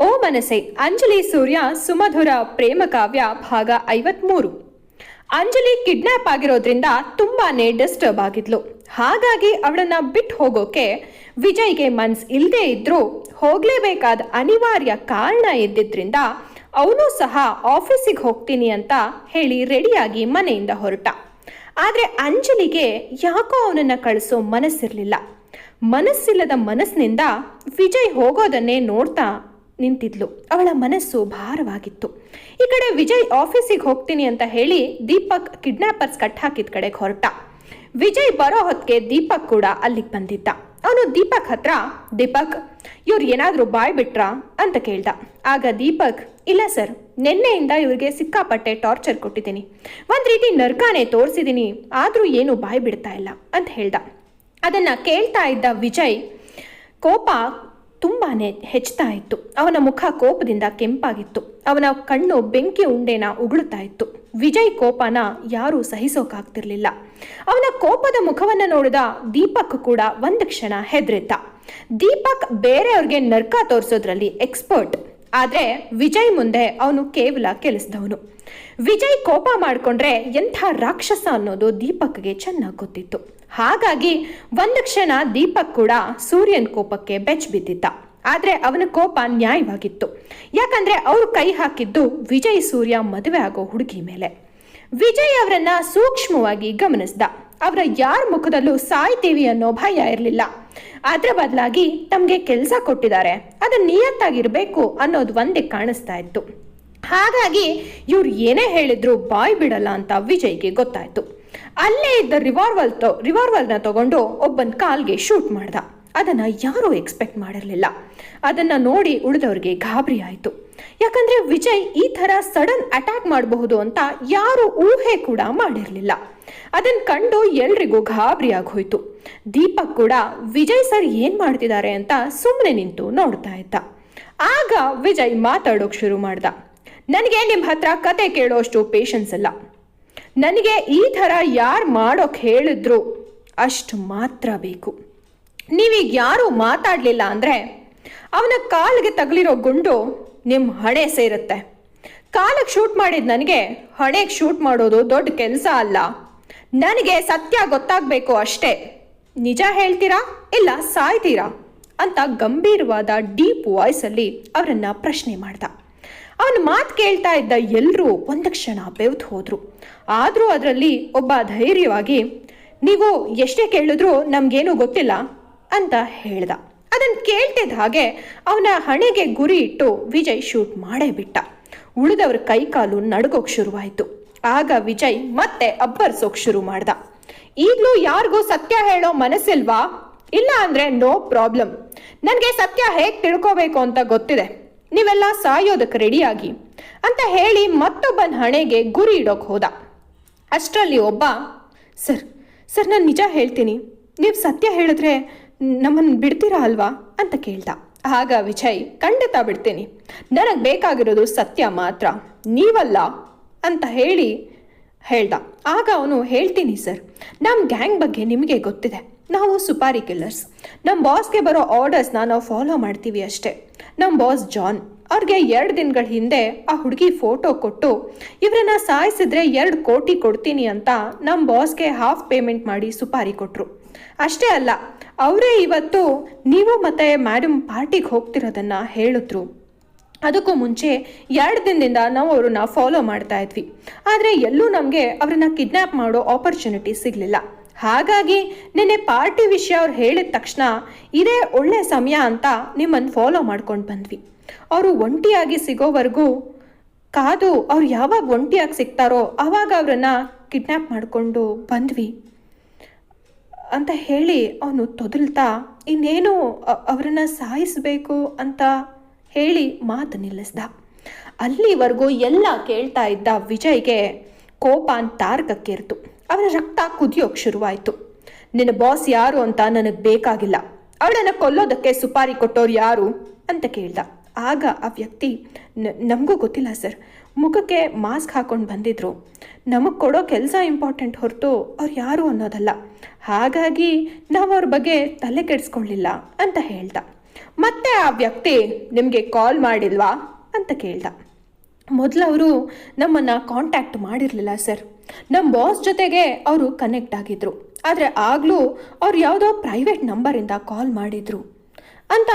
ಓ ಮನಸೆ ಅಂಜಲಿ ಸೂರ್ಯ, ಸುಮಧುರ, ಪ್ರೇಮ ಕಾವ್ಯ, ಭಾಗ ಐವತ್ಮೂರು. ಅಂಜಲಿ ಕಿಡ್ನಾಪ್ ಆಗಿರೋದ್ರಿಂದ ತುಂಬಾನೇ ಡಿಸ್ಟರ್ಬ್ ಆಗಿದ್ಲು. ಹಾಗಾಗಿ ಅವಳನ್ನ ಬಿಟ್ಟು ಹೋಗೋಕೆ ವಿಜಯ್ಗೆ ಮನ್ಸ್ ಇಲ್ಲದೆ ಇದ್ರೂ ಹೋಗ್ಲೇಬೇಕಾದ ಅನಿವಾರ್ಯ ಕಾರಣ ಇದ್ದಿದ್ರಿಂದ ಅವನು ಸಹ ಆಫೀಸಿಗೆ ಹೋಗ್ತೀನಿ ಅಂತ ಹೇಳಿ ರೆಡಿಯಾಗಿ ಮನೆಯಿಂದ ಹೊರಟ. ಆದ್ರೆ ಅಂಜಲಿಗೆ ಯಾಕೋ ಅವನನ್ನ ಕಳಿಸೋ ಮನಸ್ಸಿರಲಿಲ್ಲ. ಮನಸ್ಸಿಲ್ಲದ ಮನಸ್ಸಿನಿಂದ ವಿಜಯ್ ಹೋಗೋದನ್ನೇ ನೋಡ್ತಾ ನಿಂತಿದ್ಲು. ಅವಳ ಮನಸ್ಸು ಭಾರವಾಗಿತ್ತು. ಈ ಕಡೆ ವಿಜಯ್ ಆಫೀಸಿಗೆ ಹೋಗ್ತೀನಿ ಅಂತ ಹೇಳಿ ದೀಪಕ್ ಕಿಡ್ನಾಪರ್ಸ್ ಕಟ್ ಹಾಕಿದ ಕಡೆಗೆ ಹೊರಟ. ವಿಜಯ್ ಬರೋ ಹೊತ್ತಿಗೆ ದೀಪಕ್ ಕೂಡ ಅಲ್ಲಿಗೆ ಬಂದಿದ್ದ. ಅವನು, ದೀಪಕ್ ಹತ್ರ? ದೀಪಕ್, ಇವ್ರು ಏನಾದರೂ ಬಾಯ್ ಬಿಟ್ರಾ? ಅಂತ ಕೇಳ್ದ. ಆಗ ದೀಪಕ್, ಇಲ್ಲ ಸರ್, ನಿನ್ನೆಯಿಂದ ಇವ್ರಿಗೆ ಸಿಕ್ಕಾಪಟ್ಟೆ ಟಾರ್ಚರ್ ಕೊಟ್ಟಿದ್ದೀನಿ. ಒಂದು ರೀತಿ ನರ್ಕಾನೇ ತೋರಿಸಿದ್ದೀನಿ ಆದರೂ ಏನು ಬಾಯ್ ಬಿಡ್ತಾ ಇಲ್ಲ, ಅಂತ ಹೇಳ್ದ. ಅದನ್ನು ಕೇಳ್ತಾ ಇದ್ದ ವಿಜಯ್, ಕೋಪ ತುಂಬಾನೇ ಹೆಚ್ಚುತ್ತಾ ಇತ್ತು. ಅವನ ಮುಖ ಕೋಪದಿಂದ ಕೆಂಪಾಗಿತ್ತು. ಅವನ ಕಣ್ಣು ಬೆಂಕಿ ಉಂಡೆನ ಉಗುಳುತ್ತಾ ಇತ್ತು. ವಿಜಯ್ ಕೋಪನ ಯಾರೂ ಸಹಿಸೋಕಾಗ್ತಿರ್ಲಿಲ್ಲ. ಅವನ ಕೋಪದ ಮುಖವನ್ನ ನೋಡಿದ ದೀಪಕ್ ಕೂಡ ಒಂದು ಕ್ಷಣ ಹೆದರಿದ್ದ. ದೀಪಕ್ ಬೇರೆಯವ್ರಿಗೆ ನರ್ಕ ತೋರಿಸೋದ್ರಲ್ಲಿ ಎಕ್ಸ್ಪರ್ಟ್. ಆದ್ರೆ ವಿಜಯ್ ಮುಂದೆ ಅವನು ಕೇವಲ ಕೆಲಸದವನು ವಿಜಯ್ ಕೋಪ ಮಾಡ್ಕೊಂಡ್ರೆ ಎಂಥ ರಾಕ್ಷಸ ಅನ್ನೋದು ದೀಪಕ್ಗೆ ಚೆನ್ನಾಗಿ ಗೊತ್ತಿತ್ತು. ಹಾಗಾಗಿ ಒಂದು ಕ್ಷಣ ದೀಪಕ್ ಕೂಡ ಸೂರ್ಯನ ಕೋಪಕ್ಕೆ ಬೆಚ್ಚ ಬಿದ್ದಿದ್ದ. ಆದ್ರೆ ಅವನ ಕೋಪ ನ್ಯಾಯವಾಗಿತ್ತು. ಯಾಕಂದ್ರೆ ಅವರು ಕೈ ಹಾಕಿದ್ದು ವಿಜಯ್ ಸೂರ್ಯ ಮದುವೆ ಆಗೋ ಹುಡುಗಿ ಮೇಲೆ. ವಿಜಯ್ ಅವರನ್ನ ಸೂಕ್ಷ್ಮವಾಗಿ ಗಮನಿಸ್ದ. ಅವರ ಯಾರ ಮುಖದಲ್ಲೂ ಸಾಯ್ತೀವಿ ಅನ್ನೋ ಭಯ ಇರಲಿಲ್ಲ. ಅದರ ಬದಲಾಗಿ ತಮಗೆ ಕೆಲಸ ಕೊಟ್ಟಿದ್ದಾರೆ. ಅದು ನಿಯತ್ತಾಗಿರಬೇಕು ಅನ್ನೋದು ಒಂದೇ ಕಾಣಿಸ್ತಾ ಇತ್ತು. ಹಾಗಾಗಿ ಇವ್ರು ಏನೇ ಹೇಳಿದ್ರು ಬಾಯ್ ಬಿಡಲ್ಲ ಅಂತ ವಿಜಯ್ಗೆ ಗೊತ್ತಾಯ್ತು. ಅಲ್ಲೇ ಇದ್ದ ರಿವಾಲ್ವರ್ ತ ರಿವಾಲ್ವರ್ನ ತಗೊಂಡು ಒಬ್ಬನ ಕಾಲ್ಗೆ ಶೂಟ್ ಮಾಡ್ದ. ಅದನ್ನ ಯಾರೂ ಎಕ್ಸ್ಪೆಕ್ಟ್ ಮಾಡಿರಲಿಲ್ಲ. ಅದನ್ನ ನೋಡಿ ಉಳಿದವ್ರಿಗೆ ಗಾಬರಿ ಆಯಿತು. ಯಾಕಂದ್ರೆ ವಿಜಯ್ ಈ ಥರ ಸಡನ್ ಅಟ್ಯಾಕ್ ಮಾಡಬಹುದು ಅಂತ ಯಾರು ಊಹೆ ಕೂಡ ಮಾಡಿರಲಿಲ್ಲ. ಅದನ್ನು ಕಂಡು ಎಲ್ರಿಗೂ ಗಾಬರಿ ಆಗೋಯ್ತು. ದೀಪಕ್ ಕೂಡ ವಿಜಯ್ ಸರ್ ಏನು ಮಾಡ್ತಿದ್ದಾರೆ ಅಂತ ಸುಮ್ಮನೆ ನಿಂತು ನೋಡ್ತಾ ಇದ್ದ. ಆಗ ವಿಜಯ್ ಮಾತಾಡೋಕೆ ಶುರು ಮಾಡ್ದ. ನನಗೆ ನಿಮ್ಮ ಹತ್ರ ಕತೆ ಕೇಳೋಷ್ಟು ಪೇಷನ್ಸ್ ಇಲ್ಲ. ನನಗೆ ಈ ಥರ ಯಾರು ಮಾಡೋಕ್ಕೆ ಹೇಳಿದ್ರು? ಅಷ್ಟು ಮಾತ್ರ ಬೇಕು. ನೀವೀಗ ಯಾರೂ ಮಾತಾಡಲಿಲ್ಲ ಅಂದರೆ ಅವನ ಕಾಲಿಗೆ ತಗಲಿರೋ ಗುಂಡು ನಿಮ್ಮ ಹಣೆ ಸೇರುತ್ತೆ. ಕಾಲಕ್ಕೆ ಶೂಟ್ ಮಾಡಿದ ನನಗೆ ಹಣೆಗೆ ಶೂಟ್ ಮಾಡೋದು ದೊಡ್ಡ ಕೆಲಸ ಅಲ್ಲ. ನನಗೆ ಸತ್ಯ ಗೊತ್ತಾಗಬೇಕು ಅಷ್ಟೇ. ನಿಜ ಹೇಳ್ತೀರಾ? ಇಲ್ಲ, ಸಾಯ್ತೀರಾ? ಅಂತ ಗಂಭೀರವಾದ ಡೀಪ್ ವಾಯ್ಸಲ್ಲಿ ಅವರನ್ನು ಪ್ರಶ್ನೆ ಮಾಡ್ದ. ಅವನ ಮಾತು ಕೇಳ್ತಾ ಇದ್ದ ಎಲ್ಲರೂ ಒಂದು ಕ್ಷಣ ಬೆವ್ತು ಹೋದರು. ಆದರೂ ಅದರಲ್ಲಿ ಒಬ್ಬ ಧೈರ್ಯವಾಗಿ, ನೀವು ಎಷ್ಟೇ ಕೇಳಿದ್ರೂ ನಮಗೇನೂ ಗೊತ್ತಿಲ್ಲ ಅಂತ ಹೇಳ್ದ. ಅದನ್ನು ಕೇಳ್ತಿದ್ದ ಹಾಗೆ ಅವನ ಹಣೆಗೆ ಗುರಿ ಇಟ್ಟು ವಿಜಯ್ ಶೂಟ್ ಮಾಡೇ ಬಿಟ್ಟ. ಉಳಿದವ್ರ ಕೈಕಾಲು ನಡ್ಗೋಕ್ ಶುರುವಾಯಿತು. ಆಗ ವಿಜಯ್ ಮತ್ತೆ ಅಬ್ಬರ್ಸೋಕ್ ಶುರು ಮಾಡ್ದ. ಈಗಲೂ ಯಾರಿಗೂ ಸತ್ಯ ಹೇಳೋ ಮನಸ್ಸಿಲ್ವಾ? ಇಲ್ಲ ಅಂದ್ರೆ ನೋ ಪ್ರಾಬ್ಲಮ್. ನನಗೆ ಸತ್ಯ ಹೇಗೆ ತಿಳ್ಕೋಬೇಕು ಅಂತ ಗೊತ್ತಿದೆ. ನೀವೆಲ್ಲ ಸಾಯೋದಕ್ಕೆ ರೆಡಿಯಾಗಿ ಅಂತ ಹೇಳಿ ಮತ್ತೊಬ್ಬನ ಹಣೆಗೆ ಗುರಿ ಇಡೋಕೆ ಹೋದ. ಅಷ್ಟರಲ್ಲಿ ಒಬ್ಬ, ಸರ್ ಸರ್, ನಾನು ನಿಜ ಹೇಳ್ತೀನಿ. ನೀವು ಸತ್ಯ ಹೇಳಿದ್ರೆ ನಮ್ಮನ್ನು ಬಿಡ್ತೀರಾ ಅಲ್ವಾ? ಅಂತ ಕೇಳ್ದ. ಆಗ ವಿಜಯ್, ಖಂಡಿತ ಬಿಡ್ತೀನಿ. ನನಗೆ ಬೇಕಾಗಿರೋದು ಸತ್ಯ ಮಾತ್ರ, ನೀವಲ್ಲ? ಅಂತ ಹೇಳಿ ಹೇಳ್ದ. ಆಗ ಅವನು ಹೇಳ್ತೀನಿ, ಸರ್. ನಮ್ಮ ಗ್ಯಾಂಗ್ ಬಗ್ಗೆ ನಿಮಗೆ ಗೊತ್ತಿದೆ. ನಾವು ಸುಪಾರಿ ಕಿಲ್ಲರ್ಸ್. ನಮ್ಮ ಬಾಸ್ಗೆ ಬರೋ ಆರ್ಡರ್ಸ್ನ ನಾವು ಫಾಲೋ ಮಾಡ್ತೀವಿ ಅಷ್ಟೇ. ನಮ್ಮ ಬಾಸ್ ಜಾನ್, ಅವ್ರಿಗೆ ಎರಡು ದಿನಗಳ ಹಿಂದೆ ಆ ಹುಡುಗಿ ಫೋಟೋ ಕೊಟ್ಟು, ಇವರನ್ನ ಸಾಯಿಸಿದ್ರೆ ಎರಡು ಕೋಟಿ ಕೊಡ್ತೀನಿ ಅಂತ ನಮ್ಮ ಬಾಸ್ಗೆ ಹಾಫ್ ಪೇಮೆಂಟ್ ಮಾಡಿ ಸುಪಾರಿ ಕೊಟ್ಟರು ಅಷ್ಟೇ ಅಲ್ಲ, ಅವರೇ ಇವತ್ತು ನೀವು ಮತ್ತೆ ಮ್ಯಾಡಮ್ ಪಾರ್ಟಿಗೆ ಹೋಗ್ತಿರೋದನ್ನ ಹೇಳಿದ್ರು. ಅದಕ್ಕೂ ಮುಂಚೆ ಎರಡು ದಿನದಿಂದ ನಾವು ಅವ್ರನ್ನ ಫಾಲೋ ಮಾಡ್ತಾ ಇದ್ವಿ. ಆದರೆ ಎಲ್ಲೂ ನಮಗೆ ಅವ್ರನ್ನ ಕಿಡ್ನ್ಯಾಪ್ ಮಾಡೋ ಆಪರ್ಚುನಿಟಿ ಸಿಗಲಿಲ್ಲ. ಹಾಗಾಗಿ ನಿನ್ನೆ ಪಾರ್ಟಿ ವಿಷಯ ಅವ್ರು ಹೇಳಿದ ತಕ್ಷಣ ಇದೇ ಒಳ್ಳೆ ಸಮಯ ಅಂತ ನಿಮ್ಮನ್ನು ಫಾಲೋ ಮಾಡ್ಕೊಂಡು ಬಂದ್ವಿ. ಅವರು ಒಂಟಿಯಾಗಿ ಸಿಗೋವರೆಗೂ ಕಾದು ಅವ್ರು ಯಾವಾಗ ಒಂಟಿಯಾಗಿ ಸಿಗ್ತಾರೋ ಆವಾಗ ಅವ್ರನ್ನ ಕಿಡ್ನ್ಯಾಪ್ ಮಾಡಿಕೊಂಡು ಬಂದ್ವಿ. ಅಂತ ಹೇಳಿ ಅವನು ತೊದಲ್ತಾ, ಇನ್ನೇನು ಅವರನ್ನು ಸಾಯಿಸಬೇಕು ಅಂತ ಹೇಳಿ ಮಾತು ನಿಲ್ಲಿಸ್ದ. ಅಲ್ಲಿವರೆಗೂ ಎಲ್ಲ ಕೇಳ್ತಾ ಇದ್ದ ವಿಜಯ್ಗೆ ಕೋಪ ತಾರಕಕ್ಕೇರ್ತು ಅವನ ರಕ್ತ ಕುದಿಯೋಕೆ ಶುರುವಾಯಿತು. ನಿನ್ನ ಬಾಸ್ ಯಾರು ಅಂತ ನನಗೆ ಬೇಕಾಗಿಲ್ಲ. ಅವಳನ್ನು ಕೊಲ್ಲೋದಕ್ಕೆ ಸುಪಾರಿ ಕೊಟ್ಟೋರು ಯಾರು ಅಂತ ಕೇಳ್ದ. ಆಗ ಆ ವ್ಯಕ್ತಿ ನಮಗೂ ಗೊತ್ತಿಲ್ಲ ಸರ್. ಮುಖಕ್ಕೆ ಮಾಸ್ಕ್ ಹಾಕೊಂಡು ಬಂದಿದ್ರು. ನಮಗೆ ಕೊಡೋ ಕೆಲಸ ಇಂಪಾರ್ಟೆಂಟ್ ಹೊರತು ಅವ್ರು ಯಾರು ಅನ್ನೋದಲ್ಲ. ಹಾಗಾಗಿ ನಾವು ಅವ್ರ ಬಗ್ಗೆ ತಲೆ ಕೆಡಿಸ್ಕೊಳ್ಳಿಲ್ಲ, ಅಂತ ಹೇಳ್ದ. ಮತ್ತೆ ಆ ವ್ಯಕ್ತಿ ನಿಮಗೆ ಕಾಲ್ ಮಾಡಿಲ್ವಾ ಅಂತ ಕೇಳ್ದ. ಮೊದಲು ಅವರು ನಮ್ಮನ್ನು ಕಾಂಟ್ಯಾಕ್ಟ್ ಮಾಡಿರಲಿಲ್ಲ ಸರ್ ನಮ್ಮ ಬಾಸ್ ಜೊತೆಗೆ ಅವರು ಕನೆಕ್ಟ್ ಆಗಿದ್ರು. ಆದರೆ ಆಗಲೂ ಅವ್ರು ಯಾವುದೋ ಪ್ರೈವೇಟ್ ನಂಬರಿಂದ ಕಾಲ್ ಮಾಡಿದರು ಅಂತ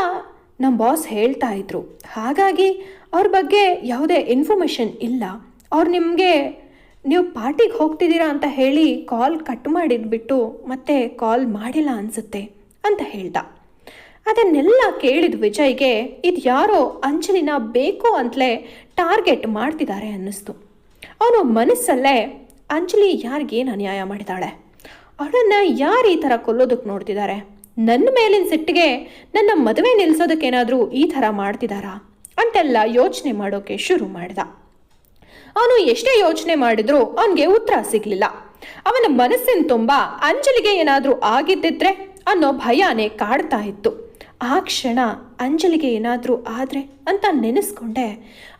ನಮ್ಮ ಬಾಸ್ ಹೇಳ್ತಾ ಇದ್ರು. ಹಾಗಾಗಿ ಅವ್ರ ಬಗ್ಗೆ ಯಾವುದೇ ಇನ್ಫಾರ್ಮೇಷನ್ ಇಲ್ಲ. ಅವ್ರು ನಿಮಗೆ ನೀವು ಪಾರ್ಟಿಗೆ ಹೋಗ್ತಿದ್ದೀರಾ ಅಂತ ಹೇಳಿ ಕಾಲ್ ಕಟ್ ಮಾಡಿದ್ಬಿಟ್ಟು ಮತ್ತೆ ಕಾಲ್ ಮಾಡಿಲ್ಲ ಅನಿಸುತ್ತೆ ಅಂತ ಹೇಳ್ದ. ಅದನ್ನೆಲ್ಲ ಕೇಳಿದ ವಿಜಯ್ಗೆ ಇದು ಯಾರೋ ಅಂಜಲಿನ ಬೇಕು ಅಂತಲೇ ಟಾರ್ಗೆಟ್ ಮಾಡ್ತಿದ್ದಾರೆ ಅನ್ನಿಸ್ತು. ಅವನು ಮನಸ್ಸಲ್ಲೇ ಅಂಜಲಿ ಯಾರಿಗೇನು ಅನ್ಯಾಯ ಮಾಡಿದಾಳೆ? ಅವಳನ್ನು ಯಾರು ಈ ಥರ ಕೊಲ್ಲೋದಕ್ಕೆ ನೋಡ್ತಿದ್ದಾರೆ? ನನ್ನ ಮೇಲಿನ ಸಿಟ್ಟಿಗೆ ನನ್ನ ಮದುವೆ ನಿಲ್ಲಿಸೋದಕ್ಕೇನಾದರೂ ಈ ಥರ ಮಾಡ್ತಿದ್ದಾರಾ ಅಂತೆಲ್ಲ ಯೋಚನೆ ಮಾಡೋಕ್ಕೆ ಶುರು ಮಾಡಿದ. ಅವನು ಎಷ್ಟೇ ಯೋಚನೆ ಮಾಡಿದ್ರೂ ಅವನಿಗೆ ಉತ್ತರ ಸಿಗಲಿಲ್ಲ. ಅವನ ಮನಸ್ಸಿನ ತುಂಬ ಅಂಜಲಿಗೆ ಏನಾದರೂ ಆಗಿದ್ದಿದ್ರೆ ಅನ್ನೋ ಭಯನೇ ಕಾಡ್ತಾ ಇತ್ತು. ಆ ಕ್ಷಣ ಅಂಜಲಿಗೆ ಏನಾದರೂ ಆದರೆ ಅಂತ ನೆನೆಸ್ಕೊಂಡೆ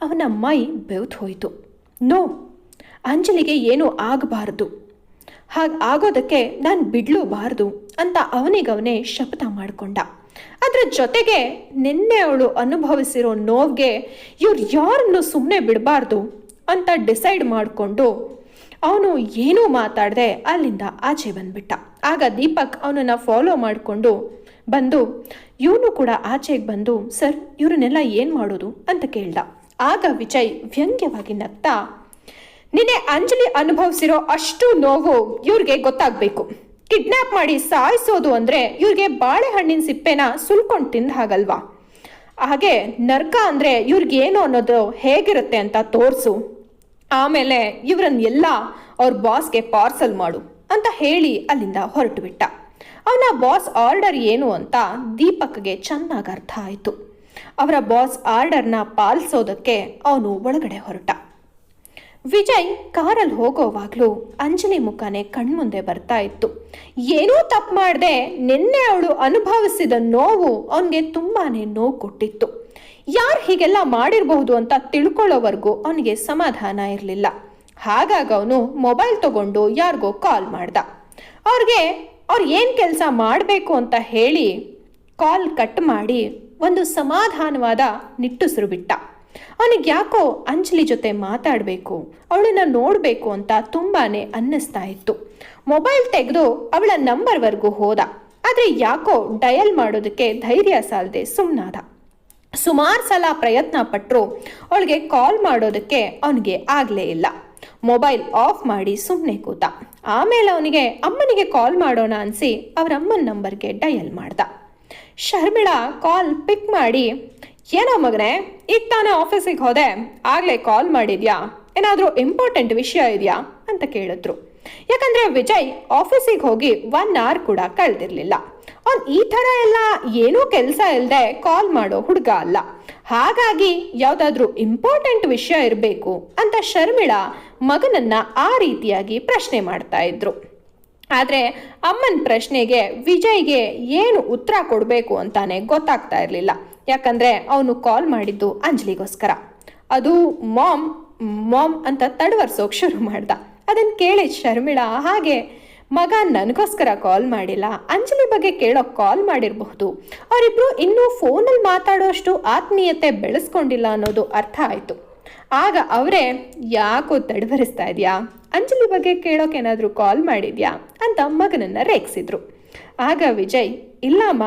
ಅವನ ಮೈ ಬೆವ್ತು ಹೋಯಿತು. ನೋ, ಅಂಜಲಿಗೆ ಏನೂ ಆಗಬಾರ್ದು. ಹಾಗೆ ಆಗೋದಕ್ಕೆ ನಾನು ಬಿಡಲೂಬಾರ್ದು ಅಂತ ಅವನಿಗವನೇ ಶಪಥ ಮಾಡಿಕೊಂಡ. ಅದರ ಜೊತೆಗೆ ನಿನ್ನೆ ಅವಳು ಅನುಭವಿಸಿರೋ ನೋವಿಗೆ ಇವ್ರು ಯಾರನ್ನು ಸುಮ್ಮನೆ ಬಿಡಬಾರ್ದು ಅಂತ ಡಿಸೈಡ್ ಮಾಡಿಕೊಂಡು ಅವನು ಏನೂ ಮಾತಾಡದೆ ಅಲ್ಲಿಂದ ಆಚೆ ಬಂದ್ಬಿಟ್ಟ. ಆಗ ದೀಪಕ್ ಅವನನ್ನು ಫಾಲೋ ಮಾಡಿಕೊಂಡು ಬಂದು, ಇವನು ಕೂಡ ಆಚೆಗೆ ಬಂದು, ಸರ್, ಇವ್ರನ್ನೆಲ್ಲ ಏನು ಮಾಡೋದು? ಅಂತ ಕೇಳ್ದ. ಆಗ ವಿಜಯ್ ವ್ಯಂಗ್ಯವಾಗಿ ನಗ್ತಾ, ನಿನ್ನೆ ಅಂಜಲಿ ಅನುಭವಿಸಿರೋ ಅಷ್ಟು ನೋವು ಇವ್ರಿಗೆ ಗೊತ್ತಾಗಬೇಕು. ಕಿಡ್ನಾಪ್ ಮಾಡಿ ಸಾಯಿಸೋದು ಅಂದರೆ ಇವ್ರಿಗೆ ಬಾಳೆಹಣ್ಣಿನ ಸಿಪ್ಪೆನ ಸುಲ್ಕೊಂಡು ತಿಂದ ಹಾಗಲ್ವಾ? ಹಾಗೆ ನರ್ಕ ಅಂದರೆ ಇವ್ರಿಗೆ ಏನು ಅನ್ನೋದು ಹೇಗಿರುತ್ತೆ ಅಂತ ತೋರಿಸು. ಆಮೇಲೆ ಇವರನ್ನೆಲ್ಲ ಅವ್ರ ಬಾಸ್ಗೆ ಪಾರ್ಸಲ್ ಮಾಡು, ಅಂತ ಹೇಳಿ ಅಲ್ಲಿಂದ ಹೊರಟು ಬಿಟ್ಟ. ಅವನ ಬಾಸ್ ಆರ್ಡರ್ ಏನು ಅಂತ ದೀಪಕ್ಗೆ ಚೆನ್ನಾಗಿ ಅರ್ಥ ಆಯಿತು. ಅವರ ಬಾಸ್ ಆರ್ಡರ್ನ ಪಾಲಿಸೋದಕ್ಕೆ ಅವನು ಒಳಗಡೆ ಹೊರಟ. ವಿಜಯ್ ಕಾರಲ್ಲಿ ಹೋಗೋವಾಗಲೂ ಅಂಜಲಿ ಮುಖನೇ ಕಣ್ಮುಂದೆ ಬರ್ತಾ ಇತ್ತು. ಏನೂ ತಪ್ಪು ಮಾಡದೆ, ನಿನ್ನೆ ಅವಳು ಅನುಭವಿಸಿದ ನೋವು ಅವನಿಗೆ ತುಂಬಾನೇ ನೋವು ಕೊಟ್ಟಿತ್ತು. ಯಾರು ಹೀಗೆಲ್ಲ ಮಾಡಿರಬಹುದು ಅಂತ ತಿಳ್ಕೊಳ್ಳೋವರೆಗೂ ಅವನಿಗೆ ಸಮಾಧಾನ ಇರಲಿಲ್ಲ. ಹಾಗಾಗಿ ಅವನು ಮೊಬೈಲ್ ತಗೊಂಡು ಯಾರಿಗೋ ಕಾಲ್ ಮಾಡ್ದ. ಅವ್ರಿಗೆ ಅವ್ರು ಏನು ಕೆಲಸ ಮಾಡಬೇಕು ಅಂತ ಹೇಳಿ ಕಾಲ್ ಕಟ್ ಮಾಡಿ ಒಂದು ಸಮಾಧಾನವಾದ ನಿಟ್ಟುಸಿರು ಬಿಟ್ಟ ಅವನಿಗೆ ಯಾಕೋ ಅಂಜಲಿ ಜೊತೆ ಮಾತಾಡಬೇಕು, ಅವಳನ್ನ ನೋಡಬೇಕು ಅಂತ ತುಂಬಾನೇ ಅನ್ನಿಸ್ತಾ ಇತ್ತು. ಮೊಬೈಲ್ ತೆಗೆದು ಅವಳ ನಂಬರ್ವರೆಗೂ ಹೋದ, ಆದರೆ ಯಾಕೋ ಡಯಲ್ ಮಾಡೋದಕ್ಕೆ ಧೈರ್ಯ ಸಾಲದೆ ಸುಮ್ಮನಾದ ಸುಮಾರು ಸಲ ಪ್ರಯತ್ನ ಪಟ್ಟರು ಅವಳಿಗೆ ಕಾಲ್ ಮಾಡೋದಕ್ಕೆ ಅವನಿಗೆ ಆಗಲೇ ಇಲ್ಲ. ಮೊಬೈಲ್ ಆಫ್ ಮಾಡಿ ಸುಮ್ಮನೆ ಕೂತ. ಆಮೇಲೆ ಅವನಿಗೆ, ಅಮ್ಮನಿಗೆ ಕಾಲ್ ಮಾಡೋಣ ಅನಿಸಿ ಅವರ ಅಮ್ಮನ ನಂಬರ್ಗೆ ಡಯಲ್ ಮಾಡ್ದ. ಶರ್ಮಿಳಾ ಕಾಲ್ ಪಿಕ್ ಮಾಡಿ, ಏನೋ ಮಗನೇ, ಈಗ ತಾನೇ ಆಫೀಸಿಗೆ ಹೋದೆ, ಆಗಲೇ ಕಾಲ್ ಮಾಡಿದ್ಯಾ? ಏನಾದರೂ ಇಂಪಾರ್ಟೆಂಟ್ ವಿಷಯ ಇದೆಯಾ? ಅಂತ ಕೇಳಿದ್ರು. ಯಾಕಂದ್ರೆ ವಿಜಯ್ ಆಫೀಸಿಗೆ ಹೋಗಿ ಒನ್ ಅವರ್ ಕೂಡ ಕಳೆದಿರಲಿಲ್ಲ. ಅವ್ನು ಈ ಥರ ಎಲ್ಲ ಏನೂ ಕೆಲಸ ಇಲ್ಲದೆ ಕಾಲ್ ಮಾಡೋ ಹುಡುಗ ಅಲ್ಲ. ಹಾಗಾಗಿ ಯಾವುದಾದ್ರೂ ಇಂಪಾರ್ಟೆಂಟ್ ವಿಷಯ ಇರಬೇಕು ಅಂತ ಶರ್ಮಿಳಾ ಮಗನನ್ನ ಆ ರೀತಿಯಾಗಿ ಪ್ರಶ್ನೆ ಮಾಡ್ತಾ ಇದ್ರು. ಆದರೆ ಅಮ್ಮನ ಪ್ರಶ್ನೆಗೆ ವಿಜಯ್ಗೆ ಏನು ಉತ್ತರ ಕೊಡಬೇಕು ಅಂತಾನೆ ಗೊತ್ತಾಗ್ತಾ ಇರಲಿಲ್ಲ. ಯಾಕಂದರೆ ಅವನು ಕಾಲ್ ಮಾಡಿದ್ದು ಅಂಜಲಿಗೋಸ್ಕರ. ಅದು ಮಾಮ್ ಮಾಮ್ ಅಂತ ತಡವರ್ಸೋಕೆ ಶುರು ಮಾಡ್ದ. ಅದನ್ನು ಕೇಳಿ ಶರ್ಮಿಳಾ ಹಾಗೆ ಮಗ ನನಗೋಸ್ಕರ ಕಾಲ್ ಮಾಡಿಲ್ಲ. ಅಂಜಲಿ ಬಗ್ಗೆ ಕೇಳೋ ಕಾಲ್ ಮಾಡಿರಬಹುದು. ಅವರಿಬ್ರು ಇನ್ನೂ ಫೋನಲ್ಲಿ ಮಾತಾಡೋಷ್ಟು ಆತ್ಮೀಯತೆ ಬೆಳೆಸ್ಕೊಂಡಿಲ್ಲ ಅನ್ನೋದು ಅರ್ಥ ಆಯಿತು. ಆಗ ಅವರೇ, ಯಾಕೋ ತಡವರಿಸ್ತಾ ಇದೆಯಾ? ಅಂಜಲಿ ಬಗ್ಗೆ ಕೇಳೋಕೇನಾದರೂ ಕಾಲ್ ಮಾಡಿದ್ಯಾ? ಅಂತ ಮಗನನ್ನು ರೇಗಿಸಿದ್ರು. ಆಗ ವಿಜಯ್, ಇಲ್ಲಮ್ಮ,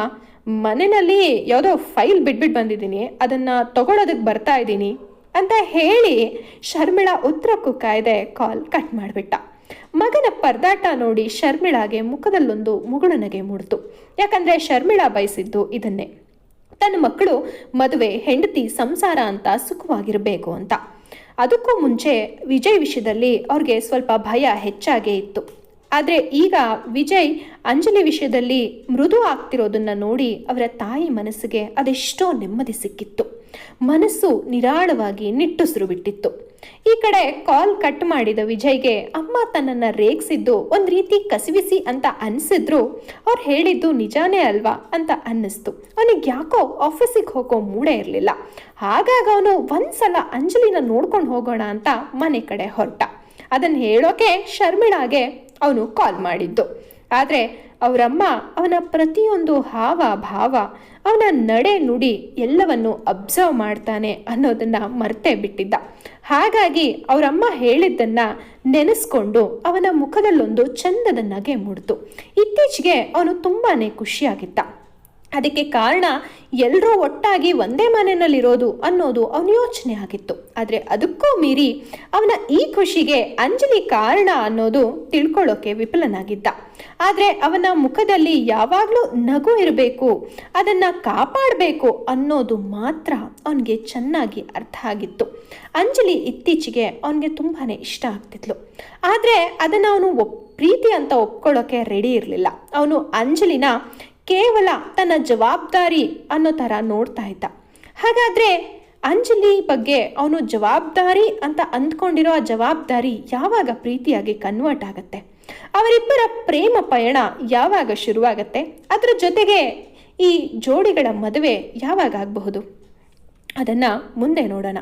ಮನೆಯಲ್ಲಿ ಯಾವುದೋ ಫೈಲ್ ಬಿಟ್ಬಿಟ್ಟು ಬಂದಿದ್ದೀನಿ. ಅದನ್ನು ತಗೊಳೋದಕ್ಕೆ ಬರ್ತಾ ಇದ್ದೀನಿ. ಅಂತ ಹೇಳಿ ಶರ್ಮಿಳಾ ಉತ್ತರಕ್ಕೂ ಕಾಯ್ದೆ ಕಾಲ್ ಕಟ್ ಮಾಡಿಬಿಟ್ಟ. ಮಗನ ಪರದಾಟ ನೋಡಿ ಶರ್ಮಿಳಾಗೆ ಮುಖದಲ್ಲೊಂದು ಮುಗುಳನಗೆ ಮೂಡಿತು. ಯಾಕಂದ್ರೆ ಶರ್ಮಿಳಾ ಬಯಸಿದ್ದು ಇದನ್ನೇ. ತನ್ನ ಮಕ್ಕಳು ಮದುವೆ, ಹೆಂಡತಿ, ಸಂಸಾರ ಅಂತ ಸುಖವಾಗಿರಬೇಕು ಅಂತ. ಅದಕ್ಕೂ ಮುಂಚೆ ವಿಜಯ್ ವಿಷಯದಲ್ಲಿ ಅವ್ರಿಗೆ ಸ್ವಲ್ಪ ಭಯ ಹೆಚ್ಚಾಗೇ ಇತ್ತು. ಆದರೆ ಈಗ ವಿಜಯ್, ಅಂಜಲಿ ವಿಷಯದಲ್ಲಿ ಮೃದು ಆಗ್ತಿರೋದನ್ನ ನೋಡಿ ಅವರ ತಾಯಿ ಮನಸ್ಸಿಗೆ ಅದೆಷ್ಟೋ ನೆಮ್ಮದಿ ಸಿಕ್ಕಿತ್ತು. ಮನಸ್ಸು ನಿರಾಳವಾಗಿ ನಿಟ್ಟುಸಿರು ಬಿಟ್ಟಿತ್ತು. ಈ ಕಡೆ ಕಾಲ್ ಕಟ್ ಮಾಡಿದ ವಿಜಯ್ಗೆ ಅಮ್ಮ ತನ್ನನ್ನು ರೇಗಿಸಿದ್ದು ಒಂದು ರೀತಿ ಕಸಿವಿಸಿ ಅಂತ ಅನಿಸಿದ್ರು. ಅವ್ರು ಹೇಳಿದ್ದು ನಿಜಾನೇ ಅಲ್ವಾ ಅಂತ ಅನ್ನಿಸ್ತು. ಅವನಿಗೆ ಯಾಕೋ ಆಫೀಸಿಗೆ ಹೋಗೋ ಮೂಡೆ ಇರಲಿಲ್ಲ. ಹಾಗಾಗಿ ಅವನು ಒಂದ್ಸಲ ಅಂಜಲಿನ ನೋಡ್ಕೊಂಡು ಹೋಗೋಣ ಅಂತ ಮನೆ ಕಡೆ ಹೊರಟ. ಅದನ್ನು ಹೇಳೋಕೆ ಶರ್ಮಿಳಾಗೆ ಅವನು ಕಾಲ್ ಮಾಡಿದ್ದು. ಆದರೆ ಅವರಮ್ಮ ಅವನ ಪ್ರತಿಯೊಂದು ಹಾವ ಭಾವ, ಅವನ ನಡೆ ನುಡಿ ಎಲ್ಲವನ್ನು ಅಬ್ಸರ್ವ್ ಮಾಡ್ತಾನೆ ಅನ್ನೋದನ್ನ ಮರ್ತೇ ಬಿಟ್ಟಿದ್ದ. ಹಾಗಾಗಿ ಅವರಮ್ಮ ಹೇಳಿದ್ದನ್ನ ನೆನೆಸ್ಕೊಂಡು ಅವನ ಮುಖದಲ್ಲೊಂದು ಚಂದದ ನಗೆ ಮೂಡಿತು. ಇತ್ತೀಚೆಗೆ ಅವನು ತುಂಬಾನೇ ಖುಷಿಯಾಗಿದ್ದ. ಅದಕ್ಕೆ ಕಾರಣ ಎಲ್ಲರೂ ಒಟ್ಟಾಗಿ ಒಂದೇ ಮನೆಯಲ್ಲಿರೋದು ಅನ್ನೋದು ಅವನ ಯೋಚನೆ ಆಗಿತ್ತು. ಆದರೆ ಅದಕ್ಕೂ ಮೀರಿ ಅವನ ಈ ಖುಷಿಗೆ ಅಂಜಲಿ ಕಾರಣ ಅನ್ನೋದು ತಿಳ್ಕೊಳ್ಳೋಕೆ ವಿಫಲನಾಗಿದ್ದ. ಆದರೆ ಅವನ ಮುಖದಲ್ಲಿ ಯಾವಾಗಲೂ ನಗು ಇರಬೇಕು, ಅದನ್ನು ಕಾಪಾಡಬೇಕು ಅನ್ನೋದು ಮಾತ್ರ ಅವನಿಗೆ ಚೆನ್ನಾಗಿ ಅರ್ಥ ಆಗಿತ್ತು. ಅಂಜಲಿ ಇತ್ತೀಚೆಗೆ ಅವನಿಗೆ ತುಂಬಾ ಇಷ್ಟ ಆಗ್ತಿದ್ಲು. ಆದರೆ ಅದನ್ನು ಅವನು ಒಪ್, ಪ್ರೀತಿ ಅಂತ ಒಪ್ಕೊಳ್ಳೋಕೆ ರೆಡಿ ಇರಲಿಲ್ಲ. ಅವನು ಅಂಜಲಿನ ಕೇವಲ ತನ್ನ ಜವಾಬ್ದಾರಿ ಅನ್ನೋ ಥರ ನೋಡ್ತಾ ಇದ್ದ. ಹಾಗಾದರೆ ಅಂಜಲಿ ಬಗ್ಗೆ ಅವನು ಜವಾಬ್ದಾರಿ ಅಂತ ಅಂದ್ಕೊಂಡಿರೋ ಆ ಜವಾಬ್ದಾರಿ ಯಾವಾಗ ಪ್ರೀತಿಯಾಗಿ ಕನ್ವರ್ಟ್ ಆಗುತ್ತೆ? ಅವರಿಬ್ಬರ ಪ್ರೇಮ ಪಯಣ ಯಾವಾಗ ಶುರುವಾಗತ್ತೆ? ಅದರ ಜೊತೆಗೆ ಈ ಜೋಡಿಗಳ ಮದುವೆ ಯಾವಾಗ ಆಗಬಹುದು? ಅದನ್ನು ಮುಂದೆ ನೋಡೋಣ.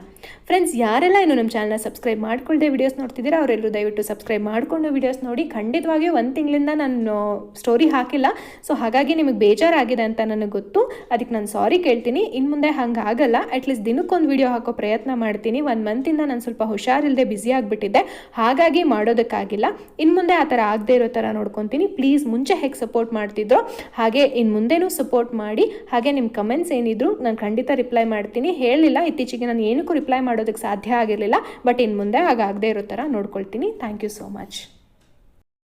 ಫ್ರೆಂಡ್ಸ್ ಯಾರೆಲ್ಲ ಇನ್ನು ನಮ್ಮ ಚಾನಲ್ನ ಸಬ್ಸ್ಕ್ರೈಬ್ ಮಾಡ್ಕೊಳ್ಳದೆ ವಿಡಿಯೋಸ್ ನೋಡ್ತಿದ್ದೀರಾ, ಅವರೆಲ್ಲರೂ ದಯವಿಟ್ಟು ಸಬ್ಸ್ಕ್ರೈಬ್ ಮಾಡಿಕೊಂಡು ವಿಡಿಯೋಸ್ ನೋಡಿ. ಖಂಡಿತವಾಗಿಯೂ ಒಂದು ತಿಂಗಳಿಂದ ನಾನು ಸ್ಟೋರಿ ಹಾಕಿಲ್ಲ. ಸೊ ಹಾಗಾಗಿ ನಿಮಗೆ ಬೇಜಾರಾಗಿದೆ ಅಂತ ನನಗೆ ಗೊತ್ತು. ಅದಕ್ಕೆ ನಾನು ಸಾರಿ ಕೇಳ್ತೀನಿ. ಇನ್ನು ಮುಂದೆ ಹಂಗೆ ಆಗಲ್ಲ. ಅಟ್ಲೀಸ್ಟ್ ದಿನಕ್ಕೊಂದು ವೀಡಿಯೋ ಹಾಕೋ ಪ್ರಯತ್ನ ಮಾಡ್ತೀನಿ. ಒಂದು ಮಂತಿಂದ ನಾನು ಸ್ವಲ್ಪ ಹುಷಾರಿಲ್ಲದೆ ಬ್ಯುಸಿ ಆಗಿಬಿಟ್ಟಿದ್ದೆ. ಹಾಗಾಗಿ ಮಾಡೋದಕ್ಕಾಗಿಲ್ಲ. ಇನ್ನು ಮುಂದೆ ಆ ಥರ ಆಗದೆ ಇರೋ ಥರ ನೋಡ್ಕೊತೀನಿ. ಪ್ಲೀಸ್ ಮುಂಚೆ ಹೇಗೆ ಸಪೋರ್ಟ್ ಮಾಡ್ತಿದ್ರು, ಹಾಗೆ ಇನ್ನು ಮುಂದೆನೂ ಸಪೋರ್ಟ್ ಮಾಡಿ. ಹಾಗೆ ನಿಮ್ಮ ಕಮೆಂಟ್ಸ್ ಏನಿದ್ರು ನಾನು ಖಂಡಿತ ರಿಪ್ಲೈ ಮಾಡ್ತೀನಿ. ಹೇಳಲಿಲ್ಲ. ಇತ್ತೀಚೆಗೆ ನಾನು ಏನಕ್ಕೂ ರಿಪ್ಲೈ ಮಾಡೋದಕ್ಕೆ ಸಾಧ್ಯ ಆಗಿರಲಿಲ್ಲ. ಬಟ್ ಇನ್ನು ಮುಂದೆ ಹಾಗಾಗದೇ ಇರೋ ಥರ ನೋಡ್ಕೊಳ್ತೀನಿ. Thank you so much